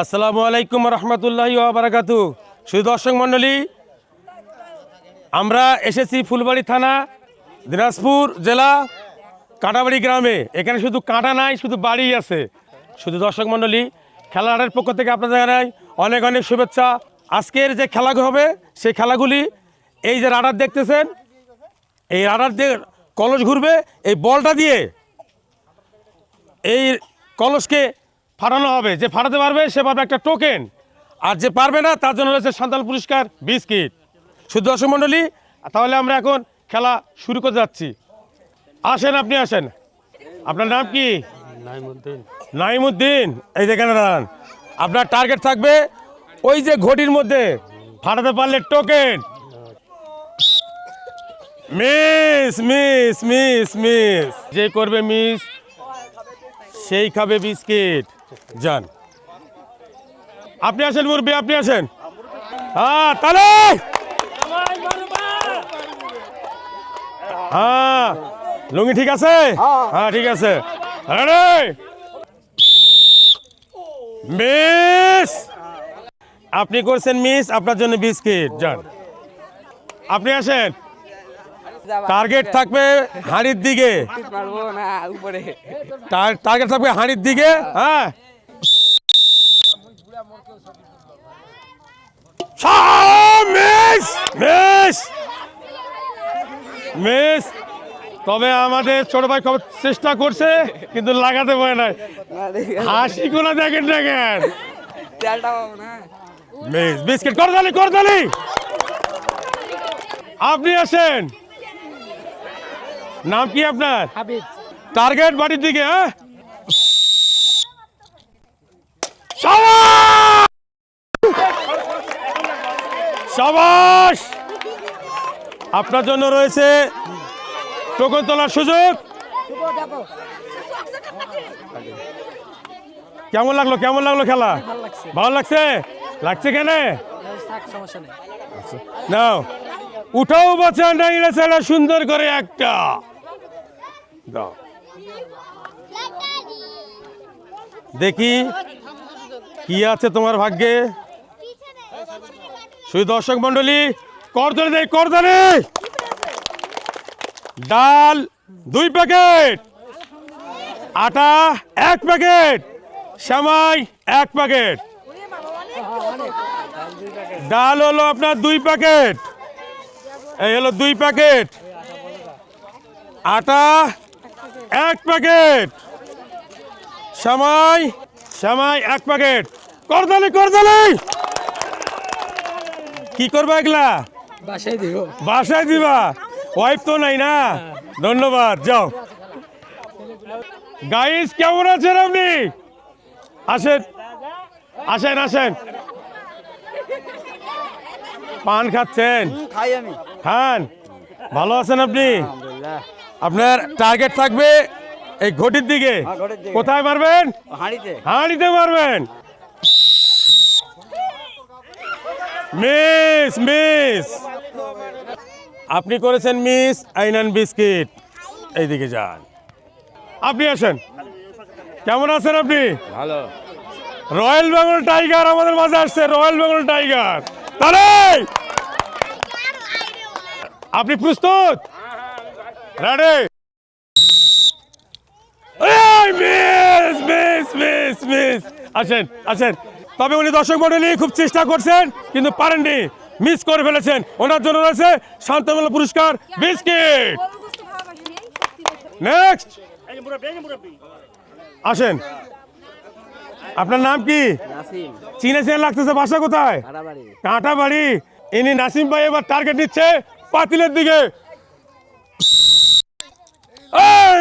আসসালামু আলাইকুম রহমতুল্লাহি বারাকাতু। শুধু দর্শক মণ্ডলী, আমরা এসেছি ফুলবাড়ি থানা, দিনাজপুর জেলা, কাঁটাবাড়ি গ্রামে। এখানে শুধু কাঁটা নাই, শুধু বাড়ি আছে। শুধু দর্শক মণ্ডলী খেলার পক্ষ থেকে আপনাদের জানাই অনেক অনেক শুভেচ্ছা। আজকের যে খেলা হবে, সেই খেলাগুলি এই যে রাডার দেখতেছেন, এই রাডার দিয়ে কলস ঘুরবে, এই বলটা দিয়ে এই কলসকে ফাটানো হবে। যে ফাটাতে পারবে সে পাবে একটা টোকেন আর যে পারবে না তার জন্য রয়েছে সান্তাল পুরস্কার বিস্কিট। শুধু দর্শক মণ্ডলী তাহলে আমরা এখন খেলা শুরু করতে যাচ্ছি। আসেন আপনি আসেন। আপনার নাম কি? নাইমুদ্দিন। এই যেখানে দাঁড়ান। আপনার টার্গেট থাকবে ওই যে ঘটির মধ্যে। ফাটাতে পারলে token miss miss miss miss. যে করবে মিস সেই খাবে বিস্কিট। যান আপনি আসেন মুরব্বী আপনি আসেন হ্যাঁ তাহলে হ্যাঁ লুঙ্গি ঠিক আছে? হ্যাঁ ঠিক আছে। আরে মিস! আপনি করছেন মিস আপনার জন্য বিস্কিট যান আপনি আসেন। টার্গেট থাকবে হাঁড়ির দিকে। পারব না উপরে। টার- টার্গেট থাকবে হাঁড়ির দিকে হ্যাঁ। Miss miss miss. তবে আমাদের ছোট ভাই খুব চেষ্টা করছে কিন্তু লাগাতে পারে না হাসি কোনো দেখেন দেখেন। মিস বিস্কিট করদালি করদালি আপনি আসেন। নাম কি আপনার? টার্গেট বাড়ির দিকে হ্যাঁ? সাবাস! আপনার জন্য রয়েছে টোকন তোলার সুযোগ। কেমন লাগল কেমন লাগল খেলা? ভালো লাগছে? লাগছে কেন? নাও। উঠাও বাচ্চা সেটা সুন্দর করে একটা। দাও। দেখি, কি আছে তোমার ভাগ্যে? শুধু দর্শক মন্ডলী করদলে দেয় করদলে ডাল দুই প্যাকেট, আটা এক প্যাকেট, সেমাই এক প্যাকেট। ডাল হলো আপনার দুই প্যাকেট, এই হলো দুই প্যাকেট। আটা এক প্যাকেট, সামাই সামাই এক প্যাকেট। করদালি করদালি কি করবা এগুলা? বাসায় দিও বাসায় দিবা? ওয়াইফ তো নাই না? ধন্যবাদ যাও। গাইস কেমন আছেন আপনি? আসেন। আসেন আসেন। পান খাচ্ছেন? খাই খান। ভালো আছেন আপনি? আপনার টার্গেট থাকবে এই ঘটির দিকে। হ্যাঁ, ঘটির দিকে। কোথায় মারবেন? হাঁড়িতে। হাঁড়িতে মারবেন। Miss miss. আপনি করেছেন মিস আইনান বিস্কিট। এইদিকে যান। আপনি আসেন। কেমন আছেন আপনি? ভালো। রয়্যাল বেঙ্গল টাইগার আমাদের মাঝে আসছে রয়্যাল বেঙ্গল টাইগার। তাহলে আপনি প্রস্তুত? Ready miss miss miss miss. আসেন আসেন। তবে উনি দর্শক মন্ডলী খুব চেষ্টা করছেন কিন্তু পারেননি। মিস করে ফেলেছেন। ওনার জন্য রয়েছে শান্তমূল্য পুরস্কার বিস্কিট। নেক্সট আসেন। আপনার নাম কি? নাসিম। চীনে চেন লাগতেছে বাসা কোথায়? কারাবাড়ি কাঁটা বাড়ি ইনি নাসিম ভাই এবার টার্গেট নিচ্ছে পাতিলের দিকে।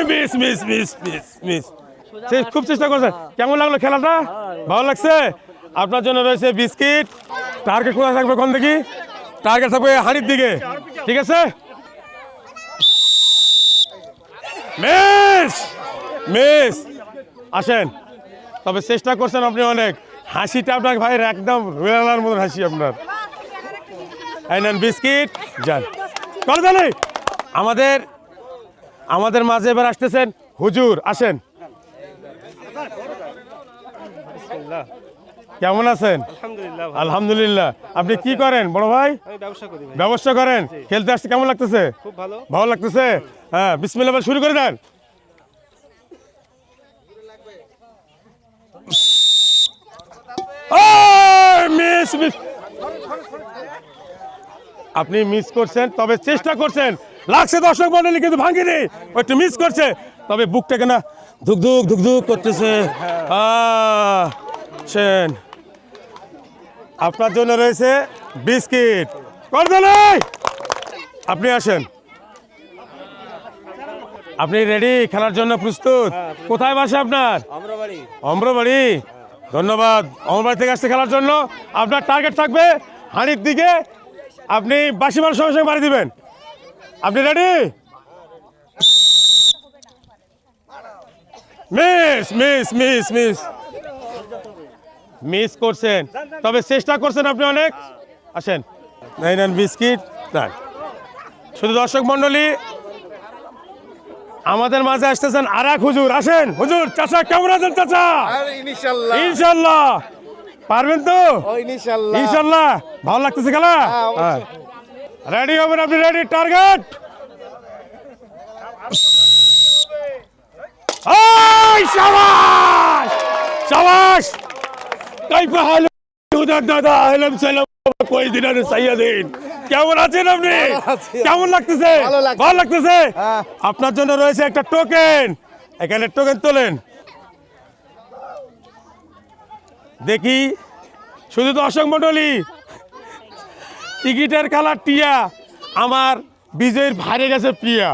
Miss miss miss miss miss খুব চেষ্টা করছে। কেমন লাগল খেলাটা? ভালো লাগছে? আপনার জন্য রয়েছে বিস্কিট। টার্গেট কোথায় থাকবে কোন দেখি? টার্গেট থাকবে হাঁড়ির দিকে। ঠিক আছে? মিস! মিস! আসেন। তবে চেষ্টা করছেন আপনি অনেক। হাসিটা আপনার ভাইয়ের একদম রুয়ালার মতন হাসি আপনার। নেন বিস্কিট। যান। জানি আমাদের আমাদের মাঝে এবার আসতেছেন হুজুর। আসেন। কেমন আছেন? আলহামদুলিল্লাহ আপনি কি করেন বড় ভাই? ব্যবসা করেন? খেলতে আসতে কেমন লাগতেছে? ভালো। লাগতেছে? হ্যাঁ বিসমিল্লাহ বলে শুরু করে দেন। আপনি মিস করছেন তবে চেষ্টা করছেন। লাগছে দর্শক মন্ডলী কিন্তু ভাঙিনি একটু মিস করছে। তবে বুকটাকে না ধুক ধুক ধুক ধুক করতেছে ছেন আপনার জন্য রয়েছে বিস্কিট। আপনি আসেন। আপনি রেডি খেলার জন্য প্রস্তুত? কোথায় বাসে আপনার? অম্রবাড়ি। ধন্যবাদ। অম্রবাড়ি থেকে আসছে খেলার জন্য। আপনার টার্গেট থাকবে হাঁড়ির দিকে। আপনি বাসি মাল সঙ্গে সঙ্গে বাড়ি দিবেন। আপনি ready miss miss miss miss. Miss করছেন। তবে চেষ্টা করছেন আপনি অনেক। আসেন। নেন নেন বিস্কিট নেন শুধু দর্শক মণ্ডলী আমাদের মাঝে আসতেছেন আর এক হুজুর। আসেন হুজুর চাচা কেমন আছেন চাচা? ইনশাল্লাহ। পারবেন তো? ইনশাল্লাহ। ভালো লাগতেছে খেলা? হ্যাঁ, রেডি হবেন আপনি? রেডি টার্গেট শাবাশ শাবাশ কাইফা হাল হুদার দাদা আহলাম সালাম কই দিন আরে সাইয়াদিন। কেমন আছেন আপনি। কেমন লাগতেছে। ভালো লাগতেছে? হ্যাঁ। আপনার জন্য রয়েছে একটা টোকেন এখানে টোকেন তোলেন। দেখি শুধু দর্শক মণ্ডলী টিকিটের কালার টিয়া আমার বিজয়ের ভারে গেছে প্রিয়া।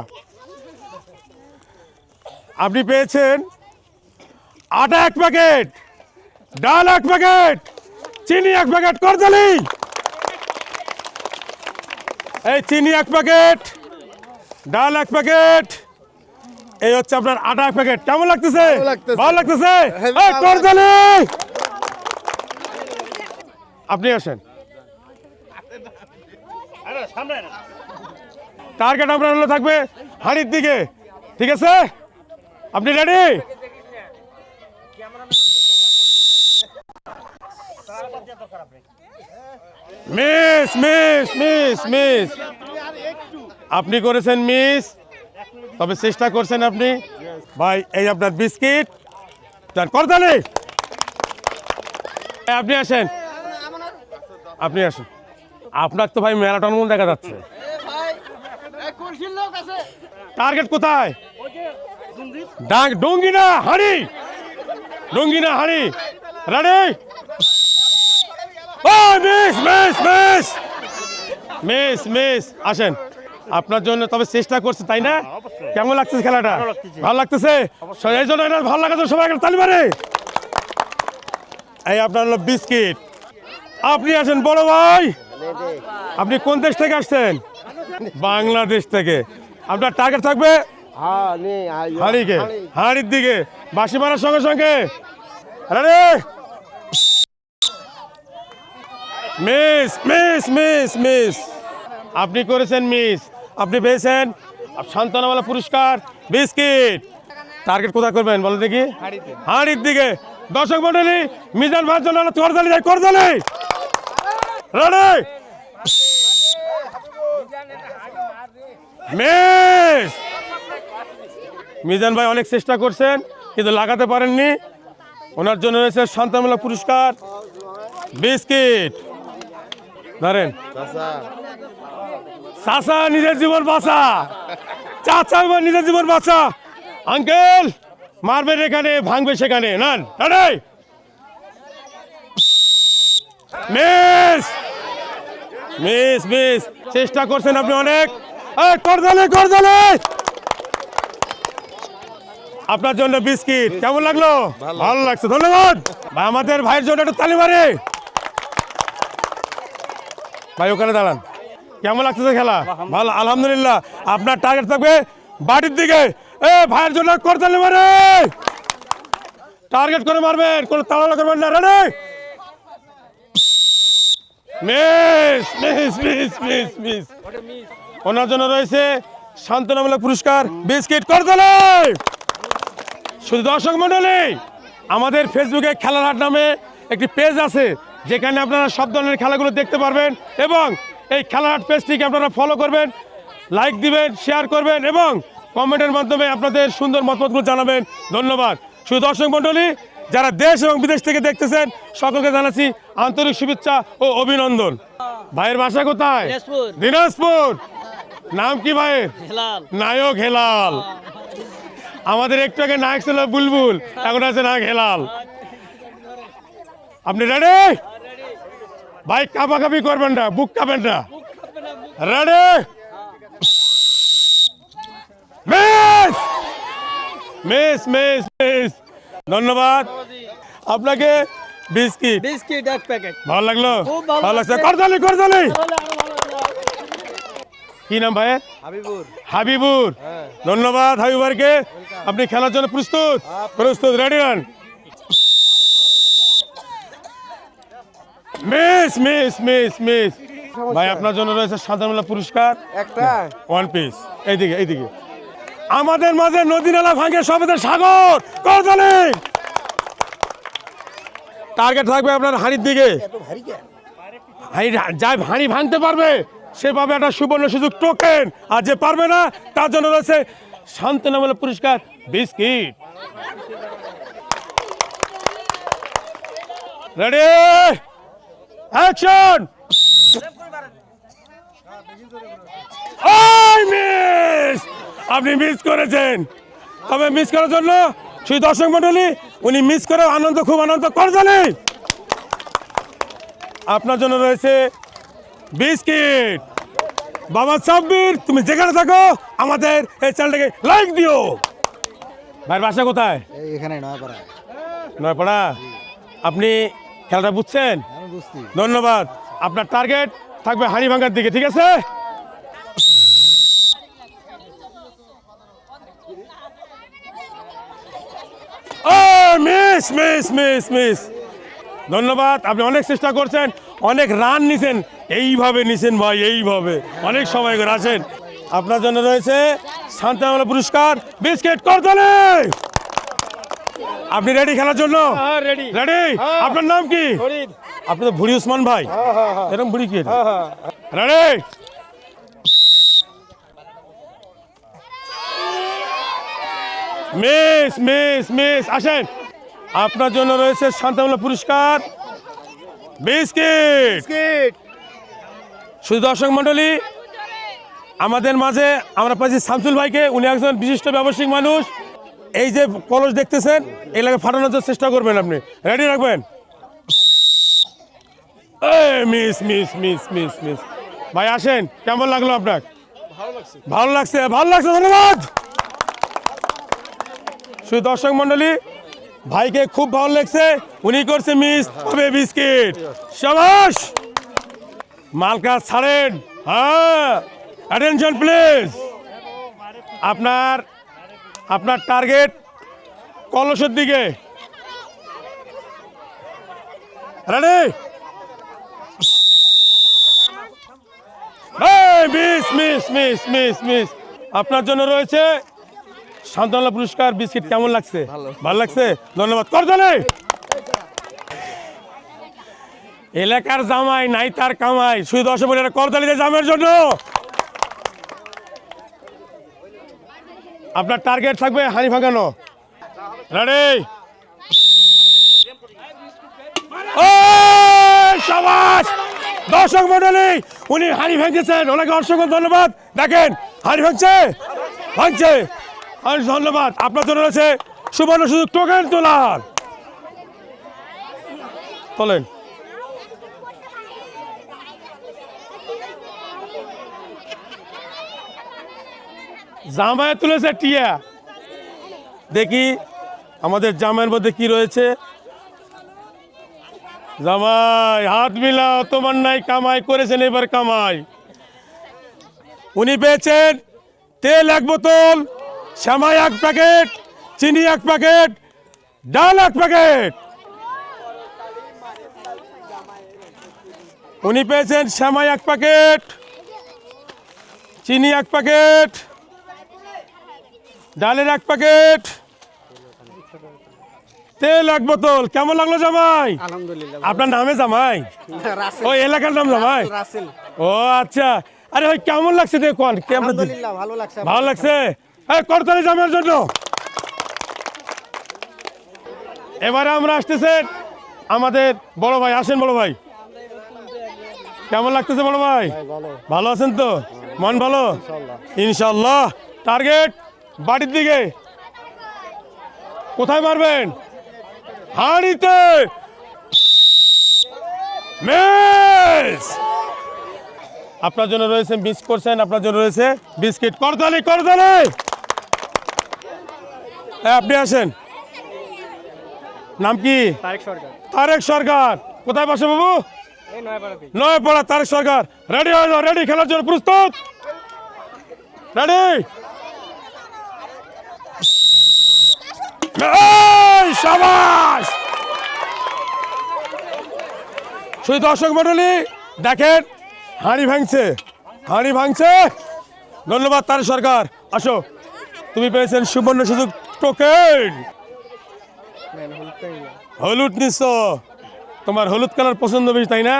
আপনি পেয়েছেন আটা এক প্যাকেট ডাল এক প্যাকেট চিনি এক প্যাকেট করজালি। এই চিনি এক প্যাকেট ডাল এক প্যাকেট এই হচ্ছে আপনার আটা এক প্যাকেট। কেমন লাগতেছে? ভালো লাগতেছে। হ্যাঁ, করজালি। আপনি আসেন। টার্গেট আপনার হলো থাকবে হাড়ির দিকে। ঠিক আছে? আপনি ready? Miss miss miss miss. আপনি করেছেন মিস। তবে চেষ্টা করছেন আপনি। ভাই, এই আপনার বিস্কিট। তার করতালি। আপনি আসেন। আপনি আসেন। আপনার তো ভাই ম্যারাটন মন দেখা যাচ্ছে। টার্গেট কোথায়? ডাক, ডঙ্গি না, হাড়ি। ডঙ্গি না, হাড়ি। রেডি ও miss miss miss miss miss আসেন। আপনার জন্য তবে চেষ্টা করছে তাই না? কেমন লাগতেছে খেলাটা? ভালো লাগতেছে। এই জন্য এটা ভালো লাগাতে সবাই একটা তালি মারে। এই আপনার হলো বিস্কিট। আপনি আসেন বড় ভাই। আপনি কোন দেশ থেকে আসছেন? বাংলাদেশ থেকে। আপনার টার্গেট থাকবে হ্যাঁ হাড়িকে হাড়ির দিকে। বাসি মারার সঙ্গে সঙ্গে। রে মিস মিস মিস মিস। আপনি করেছেন মিস। আপনি পেয়েছেন সান্ত্বনামালা পুরস্কার বিস্কিট। টার্গেট কোথায় করবেন বলো দেখি? হাড়ির দিকে। দর্শক মন্ডলী মিজান ভাইয়ের জন্য করদালি যাই করদালি রেডি? মিস! মিজান ভাই অনেক চেষ্টা করছেন কিন্তু লাগাতে পারেননি। ওনার জন্য রয়েছে শান্তমূলক পুরস্কার বিস্কিট। ধরেন চাচা। নিজের জীবন বাঁচা। চাচা এবার নিজের জীবন বাঁচা। আঙ্কেল মারবেন এখানে ভাঙবে সেখানে। নান মিস মিস মিস চেষ্টা করছেন আপনি অনেক। এই, করদালে করদালে আপনার জন্য বিস্কিট। কেমন লাগল? ভালো লাগছে। ধন্যবাদ। আমাদের ভাইয়ের জন্য একটু তালি মারে। ভাই, ওখানে দাঁড়ান। কেমন লাগতেছে খেলা? ভালো, আলহামদুলিল্লাহ। আপনার টার্গেট থাকবে বাড়ির দিকে। এ, ভাইয়ের জন্য করতালি মারে। টার্গেট করে মারবেন, কোনো তাড়ালা করবেন না। মিস ওনার জন্য রয়েছে শান্তনামূলক পুরস্কার, বিস্কিট, করতলে। শুধু দর্শক মন্ডলী, আমাদের ফেসবুকে খেলার হাট নামে একটি পেজ আছে। যেখানে আপনারা সব ধরনের খেলাগুলো দেখতে পারবেন এবং এই খেলার পেজটিকে আপনারা ফলো করবেন লাইক দিবেন শেয়ার করবেন এবং কমেন্টের মাধ্যমে আপনাদের সুন্দর মতামতগুলো জানাবেন। ধন্যবাদ। শুধু দর্শক মণ্ডলী যারা দেশ এবং বিদেশ থেকে দেখতেছেন সকলকে জানাচ্ছি আন্তরিক শুভেচ্ছা ও অভিনন্দন। ভাইয়ের বাসা কোথায়? দিনাজপুর। দিনাজপুর। নাম কি ভাইয়ের? নায়ক হেলাল। আমাদের একটু আগে নায়ক ছিল বুলবুল এখন আছে নায়ক হেলাল। আপনি রেডি ভাই কাপাকাপি করবেন না বুক কাঁপেন না। Ready miss miss miss miss ধন্যবাদ। আপনাকে বিস্কিট। বিস্কিট এক প্যাকেট। ভালো লাগল? ভালো লাগছে। করতালি করতালি কি নাম ভাইয়ের হাবিবুর। হাবিবুর। ধন্যবাদ হাবিবুরকে আপনি খেলার জন্য প্রস্তুত? প্রস্তুত। Ready run miss miss miss miss ভাই আপনার জন্য রয়েছে সাধারণ পুরস্কার। একটা। ওয়ান পিস এইদিকে এইদিকে। আমাদের মাঝে নদী নালা ভাঙে সবেদের সাগর। করতালি টার্গেট থাকবে আপনার হাড়ির দিকে। হাঁড়ি যা হাঁড়ি ভাঙতে পারবে সে পাবে একটা সুবর্ণ সুযোগ টোকেন আর যে পারবে না তার জন্য রয়েছে শান্তনামূলক পুরস্কার বিস্কিট। রেডি অ্যাকশন মিস আপনি মিস করেছেন। তবে মিস করার জন্য সেই দর্শক মন্ডলী উনি মিস করে আনন্দ খুব আনন্দ করছেন আপনার জন্য রয়েছে বিস্কিট। বাবা সাব্বির তুমি যেখানে থাকো আমাদের এই চ্যানেলটাকে লাইক দিও। ভাইয়ের বাসা কোথায়? এখানে নয় পাড়া নয়পাড়া? আপনি খেলাটা বুঝছেন? ধন্যবাদ। আপনার টার্গেট থাকবে হাড়ি ভাঙার দিকে, ঠিক আছে? ও মিস মিস মিস মিস ধন্যবাদ, আপনি অনেক চেষ্টা করছেন, অনেক রান নিছেন। এইভাবে নিছেন ভাই, এইভাবে। অনেক সময় করে আছেন। আপনার জন্য রয়েছে শান্তিমলা পুরস্কার, বিস্কিট করতলে! আপনি রেডি খেলার জন্য? রেডি রেডি আপনার নাম কি? আপনি তো ভুড়ি উসমান ভাই। হ্যাঁ হ্যাঁ হ্যাঁ। এরকম ভুড়ি কি? হ্যাঁ হ্যাঁ। রেডি মিস মিস মিস আসেন। আপনার জন্য রয়েছে শান্তামূলক পুরস্কার। বিস্কিট বিস্কিট শুধু দর্শক মণ্ডলী আমাদের মাঝে আমরা পাচ্ছি শামসুল ভাইকে। উনি একজন বিশিষ্ট ব্যবসায়িক মানুষ। এই যে কলস দেখতেছেন এলাকা ফাটানোর জন্য চেষ্টা করবেন আপনি। রেডি রাখবেন? Miss miss miss miss miss ভাই আসেন। কেমন লাগল আপনার? ভালো লাগছে। ভালো লাগছে ধন্যবাদ! শুধু দর্শক মণ্ডলী ভাইকে খুব ভালো লাগছে। উনি করছে মিস তবে বিস্কিট সাবাস! মালকা ছাড়েন। হ্যাঁ অ্যাটেনশন প্লিজ আপনার আপনার টার্গেট কলসের দিকে। Ready miss miss miss miss miss আপনার জন্য রয়েছে সান্ত্বনা পুরস্কার বিস্কিট কেমন লাগছে? ভালো। লাগছে? ধন্যবাদ। করজনে! এলাকার জামাই নাই তার কামাই। শুধু দশ মিনিট করতালিতে জামের জন্য আপনার টার্গেট থাকবে হানি ভাঙানো। রেডি সমাজ দর্শক মন্ডলী, উনি হাড়ি ভেঙেছেন ওনাকে অসংখ্য ধন্যবাদ। দেখেন হাড়ি ভাঙছে ভাঙছে। অনেক ধন্যবাদ। আপনার জন্য রয়েছে সুবর্ণ সুযোগ টোকেন তোলার। তোলেন। জামায় তুলেছে টিয়া। দেখি আমাদের জামাইয়ের মধ্যে কি রয়েছে। জামাই, হাত মিলাও, তোমার নাই কামাই, করেছেন এবার কামাই। উনি পেয়েছেন তেল এক বোতল, শ্যামাই এক প্যাকেট, চিনি এক প্যাকেট, ডাল এক প্যাকেট। উনি পেয়েছেন শ্যামাই এক প্যাকেট, চিনি এক প্যাকেট ডালের এক প্যাকেট। তেল এক বোতল। কেমন লাগল জামাই? আপনার নামে জামাই? ওই এলাকার নাম জামাই? ও আচ্ছা। আরে ভাই কেমন লাগছে দেখুন? কেমন ভালো লাগছে ভালো লাগছে? করতালি জামার জন্য। এবারে আমরা আসতেছে আমাদের বড় ভাই। আসেন বড় ভাই। কেমন লাগতেছে বড় ভাই? ভালো। আছেন তো? মন ভালো? ইনশাল্লাহ। টার্গেট? বাড়ির দিকে। কোথায় মারবেন? হাঁড়িতে। আপনার জন্য রয়েছে মিস করছেন আপনার জন্য রয়েছে বিস্কিট। করতালি করতালি এই, আপনি আসেন। নাম কি? তারেক সরকার। তারেক সরকার। কোথায় বসে বাবু? নয় পড়া তারেক সরকার। রেডি হয়ে যাও রেডি খেলার জন্য প্রস্তুত। রেডি! শুধু দর্শক মন্ডলী দেখেন, হাঁড়ি ভাঙছে হাঁড়ি ভাঙছে। ধন্যবাদ তার সরকার। আসো, তুমি পেয়েছেন সুবর্ণ সুযোগ টোকেন। হলুদ নিচ্ছ। তোমার হলুদ কালার পছন্দ বেশি, তাই না?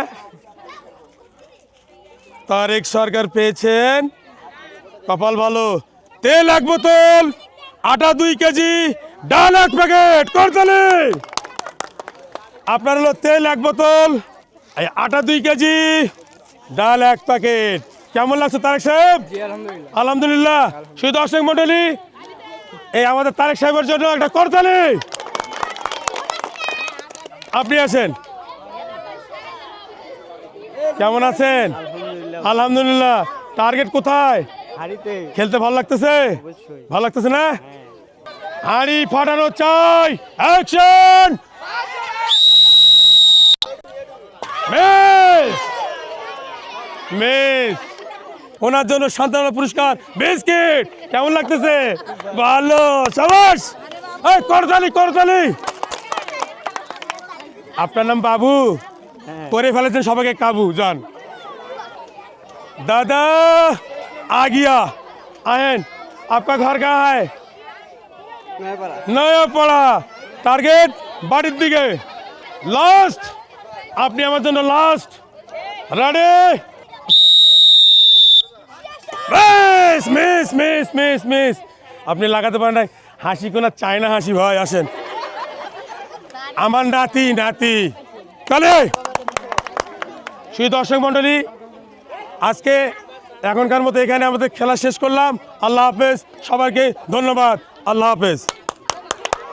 তারেক সরকার পেয়েছেন। কপাল ভালো। তেল এক বোতল, আটা দুই কেজি। ডাল এক প্যাকেট করতালি। আপনার হলো তেল এক বোতল আটা দুই কেজি ডাল এক প্যাকেট। কেমন লাগছে তারেক সাহেব? আলহামদুলিল্লাহ। আলহামদুলিল্লাহ। শুধু দর্শক মন্ডলী এই আমাদের তারেক সাহেবের জন্য একটা করতালি। আপনি আছেন? কেমন আছেন? আলহামদুলিল্লাহ। টার্গেট কোথায়? খেলতে ভালো লাগতেছে? ভালো লাগতেছে না? হাঁড়ি ফাটানো চাই অ্যাকশন মিস মিস ওনার জন্য সান্ত্বনা পুরস্কার বিস্কিট কেমন লাগতেছে ভালো সাবাস এই করতালি করতালি আপনার নাম বাবু করে ফেলেছেন সবাইকে কাবু যান दादा आ गया आयन आपका घर कहाँ है নয় পাড়া নয়া পড়া টার্গেট বাড়ির দিকে। লাস্ট। আপনি আমার জন্য last. Ready miss miss miss miss miss আপনি লাগাতে পারেন নাই। হাসি কোনা চায়না হাসি ভাই, আসেন। আমার নাতি নাতি। চলে শুধু দর্শক মণ্ডলী, আজকে এখনকার মতো এখানে আমাদের খেলা শেষ করলাম। আল্লাহ হাফেজ। সবাইকে ধন্যবাদ। আল্লাহ হাফেজ।